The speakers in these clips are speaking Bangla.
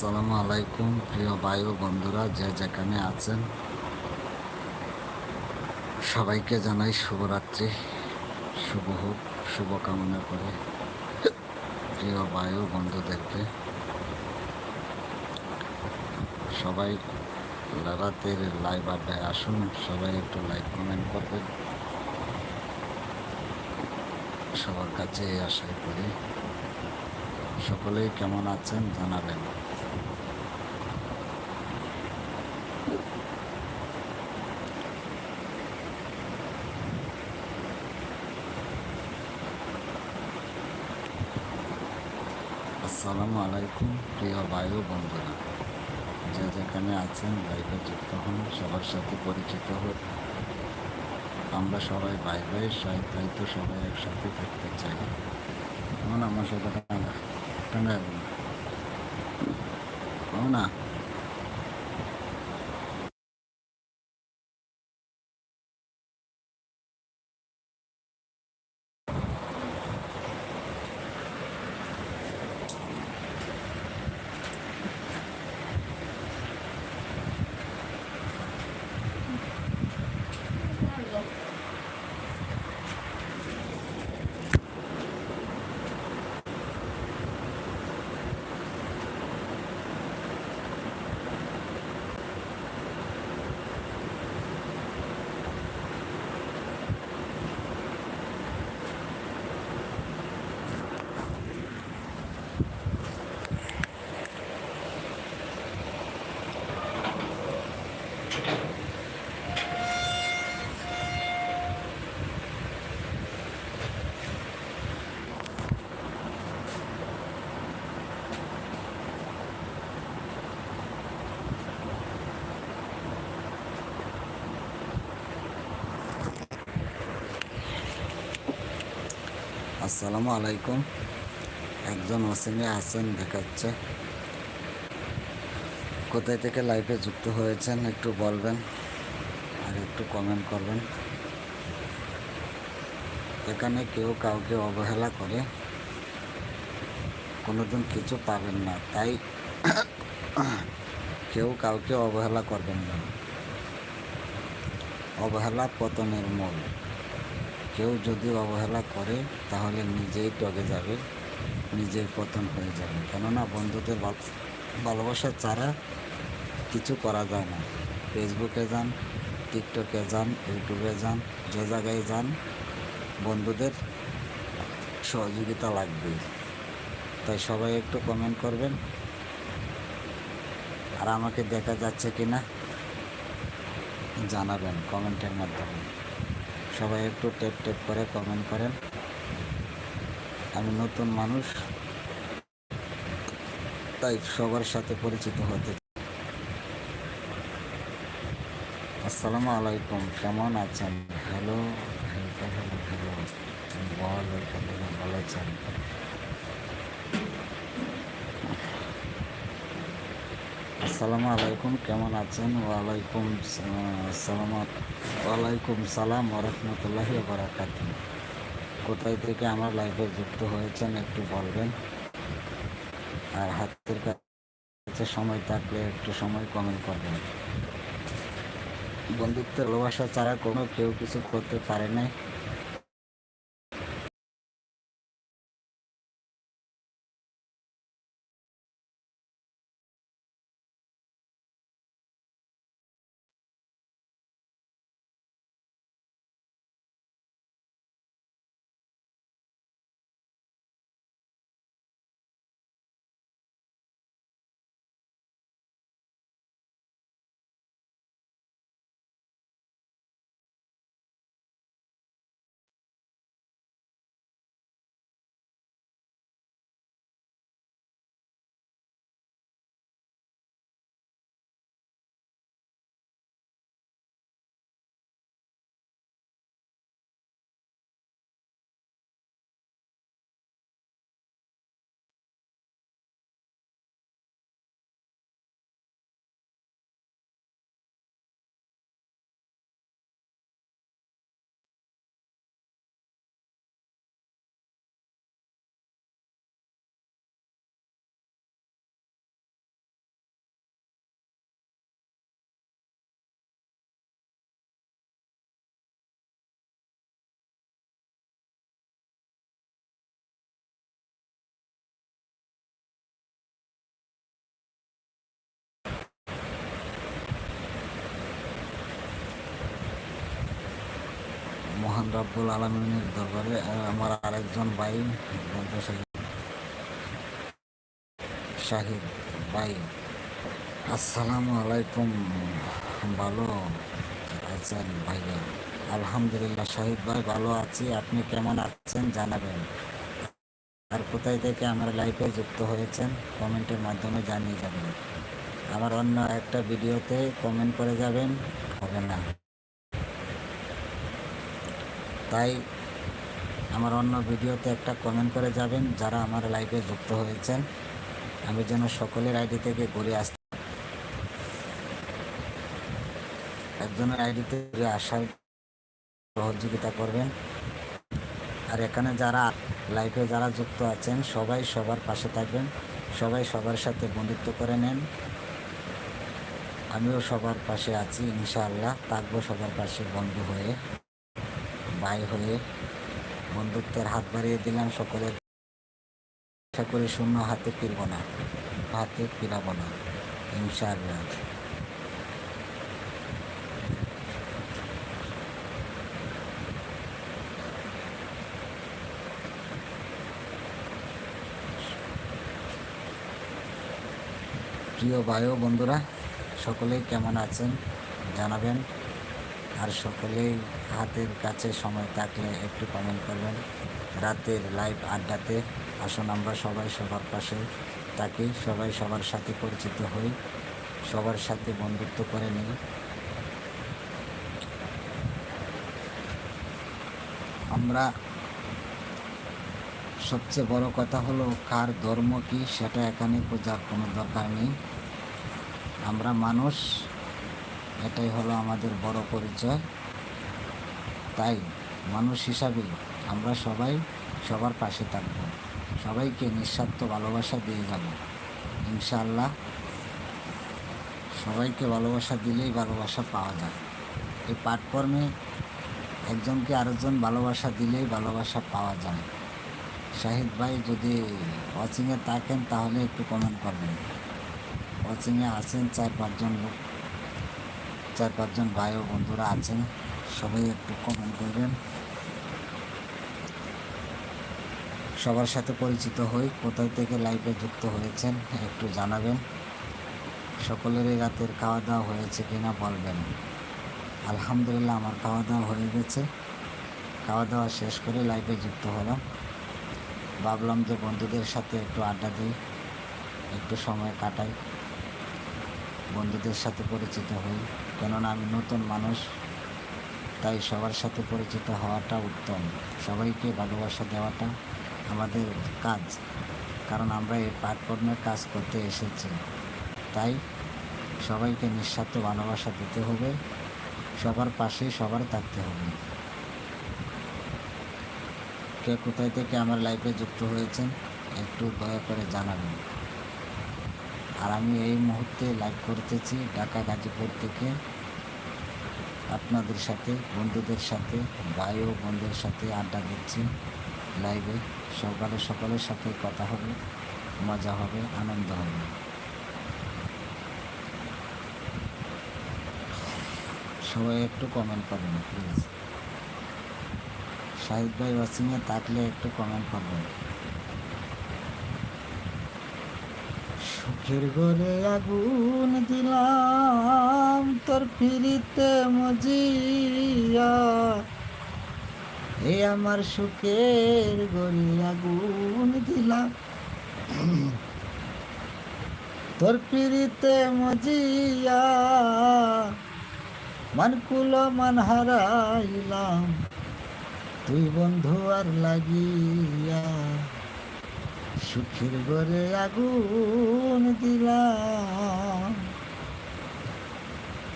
আসসালামু আলাইকুম, প্রিয় ভাই ও বন্ধুরা, যে যেখানে আছেন, সবাইকে জানাই শুভরাত্রি, শুভ হোক শুভকামনা করে, প্রিয় ভাই ও বন্ধুদেরকে। সবাই রাতের লাইভ আড্ডায় আসুন, সবাই একটু লাইক কমেন্ট করবেন। সবার কাছে আশাই করি। সকলেই কেমন আছেন জানাবেন। আসসালামু আলাইকুম, প্রিয় বায়ু বন্ধুরা। যে যেখানে আছেন বাইবে যুক্ত হন, সবার সাথে পরিচিত হোক। আমরা সবাই বাই সাই তাই তো সবাই একসাথে থাকতে চাই। আমার সাথে টাঙ্গা না। আসসালামু আলাইকুম। একজন অসীমে আছেন, দেখাচ্ছে। কোথায় থেকে লাইফে যুক্ত হয়েছেন একটু বলবেন আর একটু কমেন্ট করবেন। এখানে কেউ কাউকে অবহেলা করে, কোনোদিন কিছু পাবেন না। তাই কেউ কাউকে অবহেলা করবেন না। অবহেলা পতনের মূল। কেউ যদি অবহেলা করে, তাহলে নিজেই টগে যাবে, নিজের পতন হয়ে যাবে। কেননা বন্ধুদের ভাল- ভালোবাসা ছাড়া কিছু করা যায় না। ফেসবুকে যান, টিকটকে যান, ইউটিউবে যান, যে জায়গায় যান, বন্ধুদের সহযোগিতা লাগবে তাই সবাই একটু কমেন্ট করবেন, আর আমাকে দেখা যাচ্ছে কি না জানাবেন কমেন্টের মাধ্যমে। সবাই একটু টেপ টেপ করে কমেন্ট করেন। আমি নতুন মানুষ, তাই সবার সাথে পরিচিত হতে। আসসালামু আলাইকুম, কেমন আছেন? হ্যালো ভালো আছেন? আসসালামু আলাইকুম, কেমন আছেন? ওয়ালাইকুম আসসালাম ওয়ালাইকুম সালাম ওরহমতুল্লাহি বারাকাত কোথায় থেকে আমার লাইফে যুক্ত হয়েছেন একটু বলবেন? আর হাতের কাছে সময় থাকলে একটু সময় কমেন্ট করবেন। বন্ধুত্বের ভালোবাসা ছাড়া কোনো কেউ কিছু করতে পারে নাই। রব্বুল আলমিনের দরবারে আমার আরেকজন ভাই শাহিদ ভাই, আসসালামু আলাইকুম, ভালো আছেন ভাইয়া? আলহামদুলিল্লাহ শাহিদ ভাই ভালো আছি, আপনি কেমন আছেন জানাবেন। আর কোথায় থেকে আমার লাইফে যুক্ত হয়েছেন, কমেন্টের মাধ্যমে জানিয়ে যাবেন। আমার অন্য একটা ভিডিওতে কমেন্ট করে যাবেন, হবে না। তাই আমার অন্য ভিডিওতে একটা কমেন্ট করে যাবেন যারা আমার লাইফে যুক্ত হয়েছেন। আমি যেন সকলের আইডি থেকে ঘুরে আসতে একজনের আইডিতে ঘুরে আসার সহযোগিতা করবেন। আর এখানে যারা লাইফে যারা যুক্ত আছেন, সবাই সবার পাশে থাকবেন। সবাই সবার সাথে বন্ধুত্ব করে নেন। আমিও সবার পাশে আছি, ইনশাআল্লাহ। থাকব সবার পাশে বন্ধু হয়ে। ভাই হয়ে বন্ধুত্বের হাত বাড়িয়ে দিলাম সকলের। আশা করি শূন্য হাতে ফিরব না, হাতে ফিরাব না, ইনশাআল্লাহ। প্রিয় ভাই বন্ধুরা, সকলেই কেমন আছেন জানাবেন। আর সকলেই হাতের কাছে সময় থাকলে একটু কমেন্ট করবেন। রাতের লাইভ আড্ডাতে আসুন আমরা সবাই সবার পাশে থাকি, সবাই সবার সাথে পরিচিত হই, সবার সাথে বন্ধুত্ব করে নিই। আমরা সবচেয়ে বড় কথা হলো কার ধর্ম কি সেটা এখানে বোঝার কোনো দরকার নেই। আমরা মানুষ এটাই হলো আমাদের বড় পরিচয়। তাই মানুষ হিসাবে আমরা সবাই সবার পাশে থাকব। সবাইকে নিঃস্বার্থ ভালোবাসা দিয়ে যাব। ইনশাআল্লাহ সবাইকে ভালোবাসা দিলেই ভালোবাসা পাওয়া যায়। এই প্ল্যাটফর্মে একজনকে আরেকজন ভালোবাসা দিলেই ভালোবাসা পাওয়া যায়। শাহিদ ভাই, যদি ওয়াচিংয়ে থাকেন তাহলে একটু কমেন্ট করবেন। ওয়াচিংয়ে আছেন চার পাঁচজন লোক। চার পাঁচজন ভাই ও বন্ধুরা আছেন, সবাই একটু কমেন্ট করবেন। সবার সাথে পরিচিত হই কোথায় থেকে লাইভে যুক্ত হয়েছেন, একটু জানাবেন। সকলেরই রাতের খাওয়া দাওয়া হয়েছে কিনা বলবেন। আলহামদুলিল্লাহ, আমার খাওয়া দাওয়া হয়ে গেছে। খাওয়া দাওয়া শেষ করে লাইভে যুক্ত হলাম। ভাবলাম যে বন্ধুদের সাথে একটু আড্ডা দিই, একটু সময় কাটাই। বন্ধুদের সাথে পরিচিত হই, কেননা আমি নতুন মানুষ, তাই সবার সাথে পরিচিত হওয়াটা উত্তম। সবাইকে ভালোবাসা দেওয়াটা আমাদের কাজ, কারণ আমরা এই প্ল্যাটফর্মে কাজ করতে এসেছি। তাই সবাইকে নিঃস্বার্থ ভালোবাসা দিতে হবে, সবার পাশে সবার থাকতে হবে। কে কোথায় থেকে আমার লাইফে যুক্ত হয়েছেন, একটু দয়া করে জানাবেন। আর আমি এই মুহূর্তে লাইভ করতেছি ঢাকা গাজীপুর থেকে। আপনাদের সাথে, বন্ধুদের সাথে, ভাই ও বন্ধুদের সাথে আড্ডা দিচ্ছি লাইভে সকালে সকলের সাথে কথা হবে, মজা হবে, আনন্দ হবে। সবাই একটু কমেন্ট করবেন প্লিজ শাহিদ ভাই ওয়াসিংয়ে থাকলে একটু কমেন্ট করবেন। সুখের ঘরে আগুন দিলাম, তোর ফিরিতে মজিয়া। এ আমার সুখের ঘরে আগুন দিলাম। তোর ফিরিতে মজিয়া। মানকুল মান হারাইলাম, তুই বন্ধু আর লাগিয়া। সুখের ঘরে আগুন দিলাম।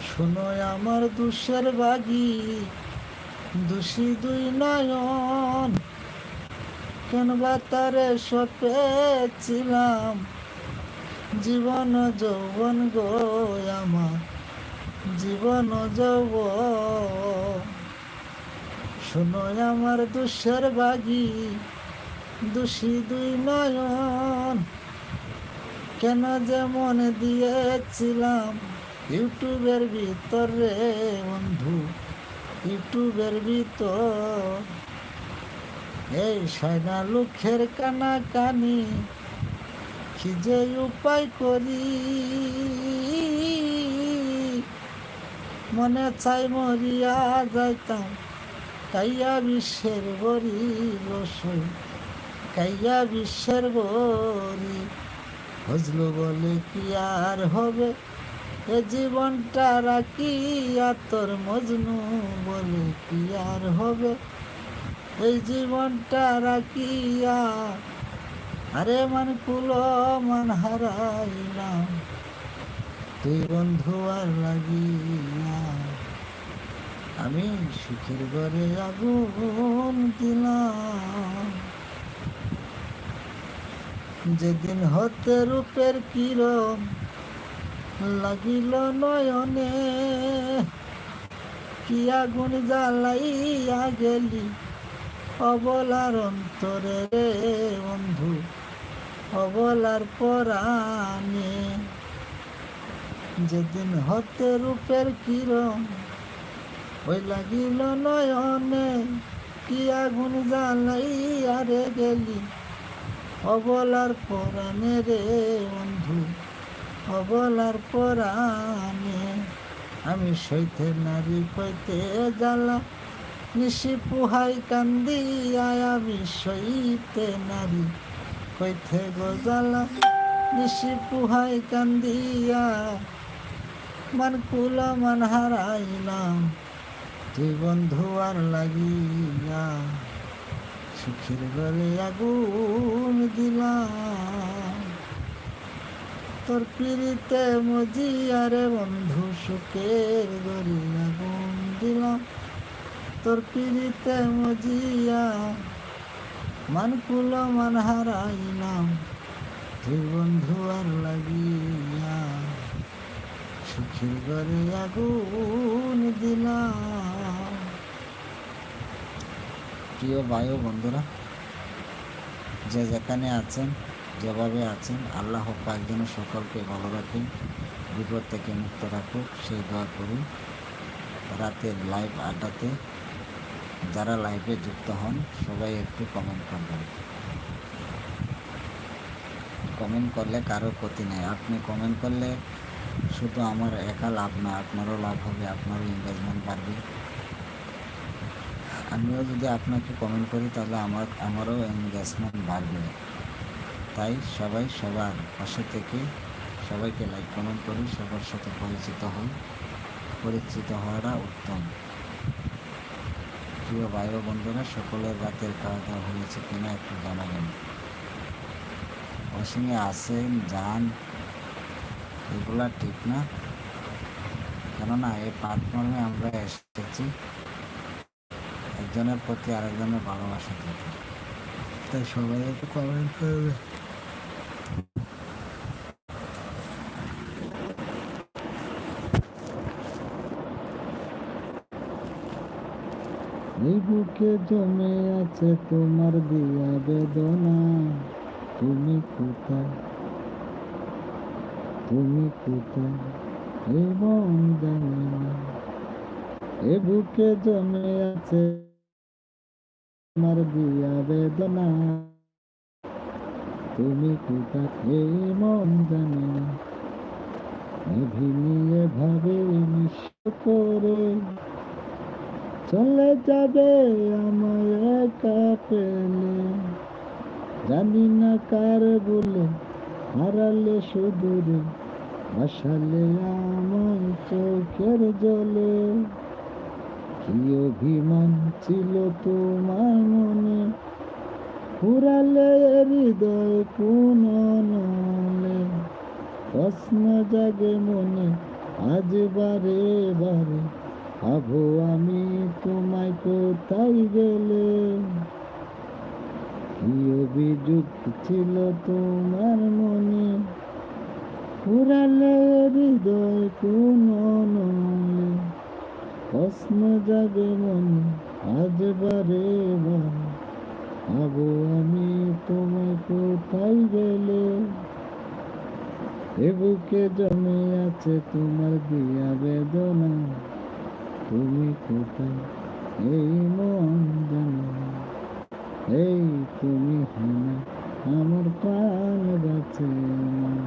শোনো আমার দুষের বাগি, দোষী দুই নয়ন। কেন বা তারে সপেছিলাম জীবন যৌবন গো আমার, জীবন যৌব শোনো আমার দুষের বাগি দোষী দুই নয়ন। কেন যেমন দিয়েছিলাম ইউটিউবের ভিতরে বন্ধু, ইউটিউবের ভিতর। এই সাইনা লুখের কানা কানি কি যে উপায় করি? মনে চাই মরিয়া যাইতাম, তাইয়া বিশ্বের বরি রসই কাইয়া বিশ্বের বরি হজলু বলে, কি আর হবে? এ জীবনটা রাখিয়া তোর মজনু বলে, কি আর হবে? এই জীবনটা রাখিয়া আরে মান কুল মান হারাইলাম। তুই বন্ধু আর লাগিয়া আমি সুখের ঘরে আগুন দিলাম। যেদিন হতে রূপের কিরণ, লাগিল নয়নে। কি আগুন জ্বালাইয়া গেলি অবলার অন্তরে রে বন্ধু, অবলার পরাণে। যেদিন হতে রূপের কিরণ, ওই লাগিল নয়নে। কি আগুন জ্বালাইয়া রে গেলি অবলার পরাণে রে বন্ধু অবলার পরাণে। আমি সইতে নারী কইতে জ্বালা, নিশি পুহাই কান্দি আমি সইতে নারী কইতে গজালা নিশি পুহাই কান্দিয়া মান কুলা মান হারাইলাম, তুই বন্ধু আর লাগিয়া। সুখের গলে আগুন দিলাম। তোর পিড়িতে মজিয়ারে বন্ধু সুখের গলে আগুন দিলাম। তোর পিড়িতে মজিয়া মান কুল, মান হারাইলাম। তুই বন্ধু, আর লাগিয়া সুখের ঘরে আগুন দিলাম। প্রিয় বায়ু বন্ধুরা, যে যেখানে আছেন, যেভাবে আছেন, আল্লাহ পাক যেন সকলকে ভালো রাখেন, বিপদ থেকে মুক্ত রাখুক, সেই দোয়া করি রাতের লাইভ আড্ডাতে যারা লাইভে যুক্ত হন, সবাই একটু কমেন্ট করবেন। কমেন্ট করলে কারও ক্ষতি নেই। আপনি কমেন্ট করলে শুধু আমার একা লাভ না, আপনারও লাভ হবে, আপনারও এঙ্গেজমেন্ট বাড়বে। আমিও যদি আপনাকে কমেন্ট করি, তাহলে আমার, আমারও এঙ্গেজমেন্ট বাড়বে। তাই সবাই সবার পাশে থেকে সবাইকে লাইক কমেন্ট করি সবার সাথে পরিচিত হই পরিচিত হওয়াটা উত্তম। প্রিয় ভাই ও বন্ধুরা সকলের রাতের খাওয়া দাওয়া হয়েছে কিনা একটু জানাবেন। ওয়াশিংয়ে আসেন যান, এগুলা ঠিক না। কেননা, এই প্ল্যাটফর্মে আমরা এসেছি। একজনের প্রতি আরেকজনের ভালোবাসা থেকে। তাই সবাই একটু কমেন্ট করবে। এই বুকে জমে আছে তোমার দিয়া বেদনা। তুমি কোথায়? তুমি কোথায়? এবং জানি না। এ বুকে জমে আছে তোমার দিয়া বেদনা। তুমি কোথায় এই মন জানি? না নিভিয়ে ভাবে নিঃস্ব করে চলে যাবে আমায় একা পেলে। জানি না কার বলে হারালে সুদূরে, ভাসালে আমায় চোখের জলে। কি অভিমান ছিল তোমার মনে? ফুরালে হৃদয় কোন প্রশ্ন জাগে মনে, আজ বারে বারে। ভাবো আমি তোমায় কোথায় গেলে? কি অভিযোগ ছিল তোমার মনে? ফুরালে হৃদয় কোন নলে প্রশ্ন জাগে মন, আজ বারে বারে ভাবো আমি তোমায় কোথায় গেলে? এ বুকে জমে আছে তোমার দিয়া বেদনা। তুমি কোথায়? এই মন জানে। এই তুমি হানা, আমার প্রাণ বাঁচে না।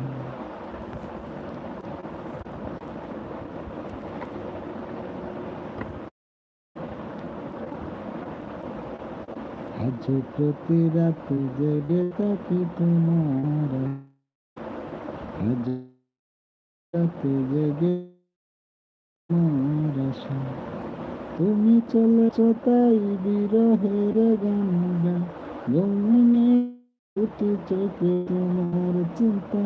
আজ প্রতি রাত জেগে থাকি তোমার। আজ রাতে জেগে তোমার তুমি চলেছ তাই বিরহের গান গাই গৌনে উঠে চোখে তোমার চিন্তা।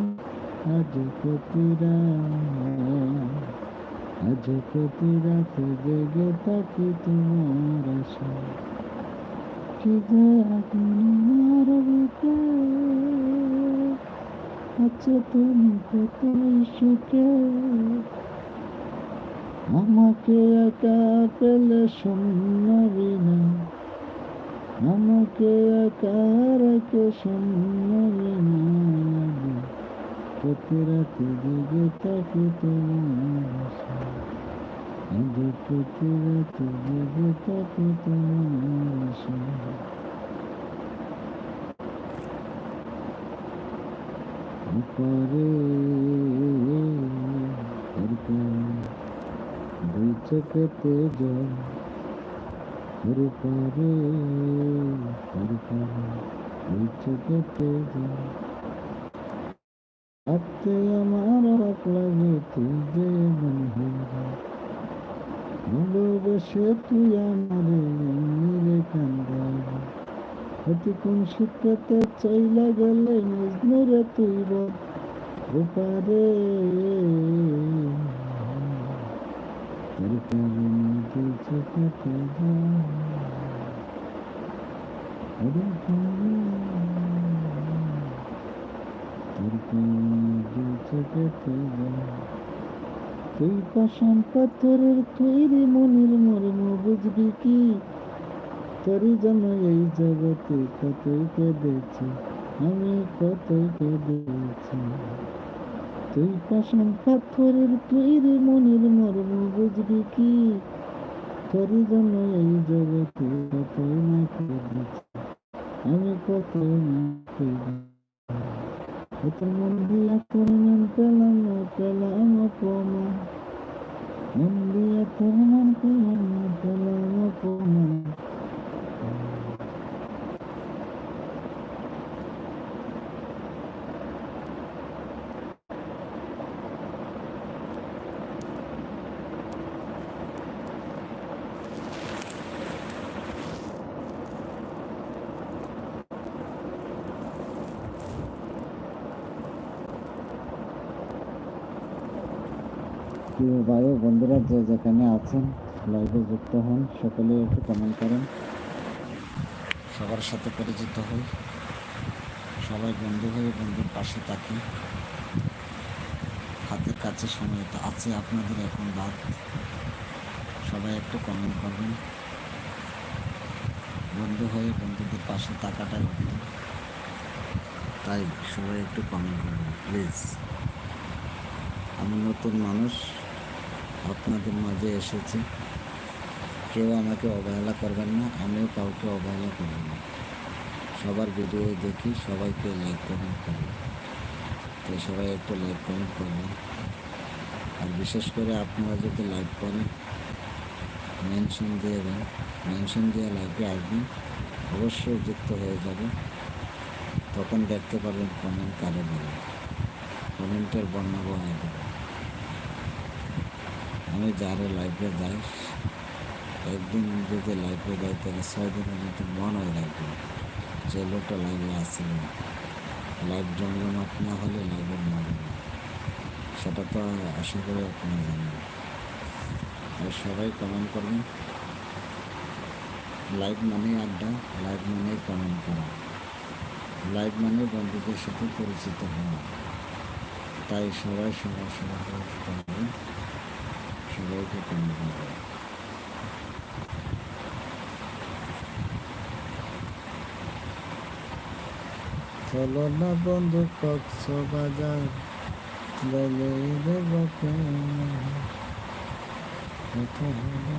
আজ প্রতি রাত, আজ প্রতি রাত জেগে থাকি তোমার আশা। আমাকে একা পেলে শূন্য বিনা। আমাকে একা রেখে শূন্য বিনা। প্রতি রাতে জেগে থাকি তোমার আশা আজ প্রতি রাতে জেগে থাকি তোমার আশা উপরে দুই চোখেতে জল উপরে দুই চোখেতে জল আপতে আমার অবাক লাগে তুই যে বন্ধু ভালোবেসে তুই আমারে এমনি কান্দাবি অতি কোন শিক্ষাতে চাইলা গেলে মজনুরে তুই বল। ওপারে তোর যা তোর তুই পাশান পাথরের তৈরি মনির মর্ম বুঝবি কি? তোরই জন্য এই জগতে কতই কেঁদেছি, আমি কতই কেঁদেছি। তুই পাশান পাথরের তৈরি মনির মর্ম বুঝবি কি? তোরই জন্য এই জগতে কতই না কেঁদেছি, আমি কতই না কেঁদেছি। Otro día forman pelama, pelama poma. Un día forman pelama, pelama poma. প্রিয় ভাই ও বন্ধুরা, যে যেখানে আছেন লাইভে যুক্ত হন সকলে একটু কমেন্ট করেন। সবার সাথে পরিচিত হই। সবাই বন্ধু হয়ে বন্ধুর পাশে থাকি। হাতের কাছে সময় তো আছে আপনাদের এখন বাদ। সবাই একটু কমেন্ট করবেন। বন্ধু হয়ে বন্ধুদের পাশে উত্তম তাই সবাই একটু কমেন্ট করবেন প্লিজ আমি নতুন মানুষ। আপনাদের মাঝে এসেছি। কেউ আমাকে অবহেলা করবেন না, আমিও কাউকে অবহেলা করব না। সবার ভিডিও দেখি, সবাইকে লাইক কমেন্ট করি। তো সবাই একটু লাইক কমেন্ট করবেন। আর বিশেষ করে আপনারা যদি লাইক করেন মেনশন দিয়ে দেন। মেনশন দিয়ে লাইভে আসবেন, অবশ্যই যুক্ত হয়ে যাবে। তখন দেখতে পারবেন কমেন্ট কারে বলে। কমেন্টের বর্ণনা হয়ে যাবে। আমি যারা লাইফে যাই, একদিন যদি লাইফে যাই তাহলে ছয় দিনের মতো মন রাখবে। যে লোকটা লাইভে আসছিল লাইভ জমজমাট না হলে লাইভের মজা না। সেটা তো আশা করি আপনারা জানেন। আর সবাই কমেন্ট করবেন। লাইভ মানেই আড্ডা লাইভ মানেই কমেন্ট করা। লাইভ মানে বন্ধুদের সাথে পরিচিত হওয়া। তাই সবাই সবার সবার পরিচিত হবেন। সবাইকে কমেন্ট করবেন চলো না বন্ধু কক্স বাজার গেলে দেবকে কথা বলো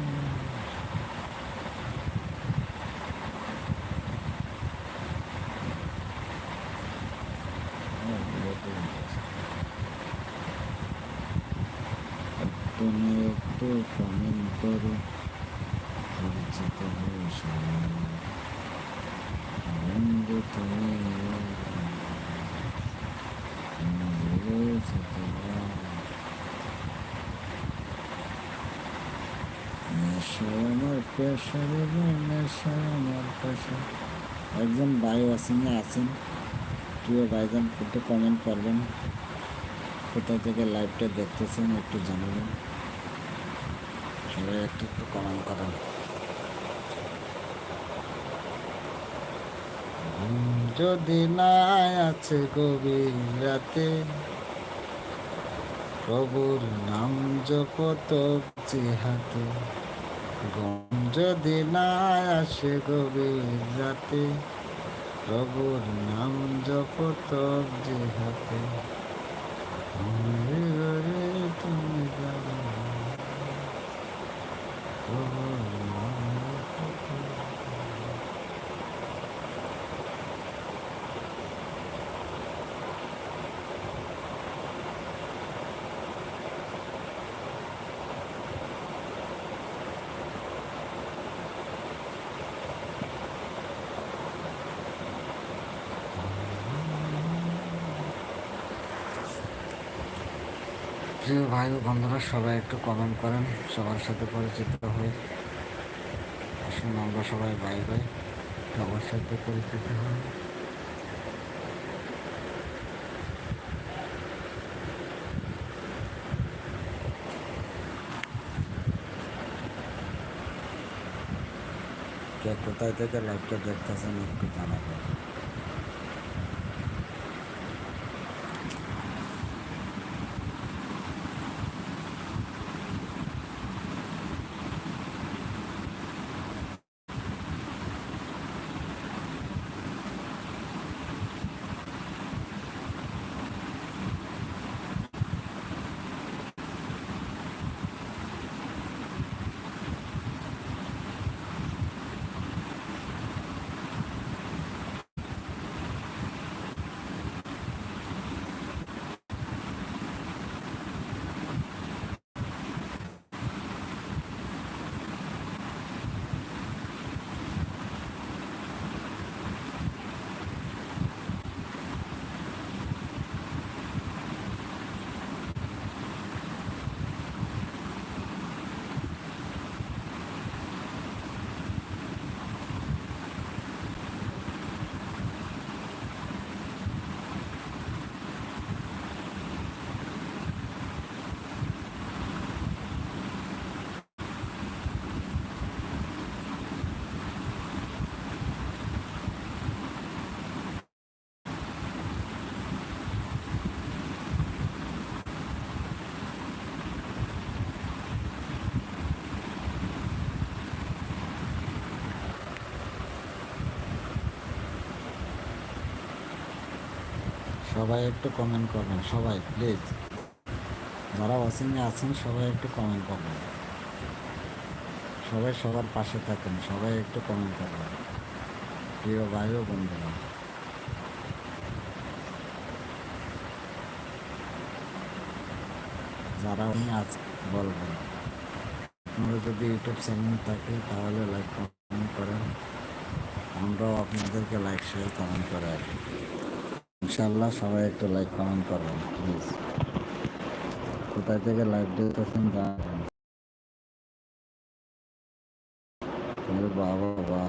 একটু না একটু কমেন্ট করো হয়ে আমাদের ছোটবেলা। নেশা একজন ভাই ওয়াসিংয়ে আছেন প্রিয় ভাইজান একটু কমেন্ট করবেন কোথা থেকে লাইভটা দেখতেছেন একটু জানাবেন সবাই একটু একটু কমেন্ট করেন যদি না আছে গভীর রাতে, প্রভুর নাম জপত হাতে। ঘুম যদি না আসে গভীর রাতে, প্রভুর নাম জপত হাতে। ঘরে তুমি প্রভুর নাম জপত প্রিয় ভাই বন্ধুরা, সবাই একটু কমেন্ট করেন, সবার সাথে পরিচিত হয়ে আসুন আমরা সবাই ভাই ভাই সবার সাথে পরিচিত হই কে কোথায় থেকে লাইভটা দেখতেছেন একটু জানাবেন। সবাই একটু কমেন্ট করবেন। সবাই প্লিজ যারা ওয়াচিংয়ে আছেন, সবাই একটু কমেন্ট করবেন। সবাই সবার পাশে থাকেন, সবাই একটু কমেন্ট করবেন। প্রিয় ভাই ও বন্ধুরা। যারা উনি আজ বলবেন আপনারা যদি ইউটিউব চ্যানেল থাকে, তাহলে লাইক কমেন্ট করেন। আমরাও আপনাদেরকে লাইক শেয়ার কমেন্ট করে আসি ইনশাল্লাহ সবাই একটু লাইক কমেন্ট করবেন প্লিজ কোথায় থেকে লাইভ দেখতেছেন জানাবেন বাবা বাবা।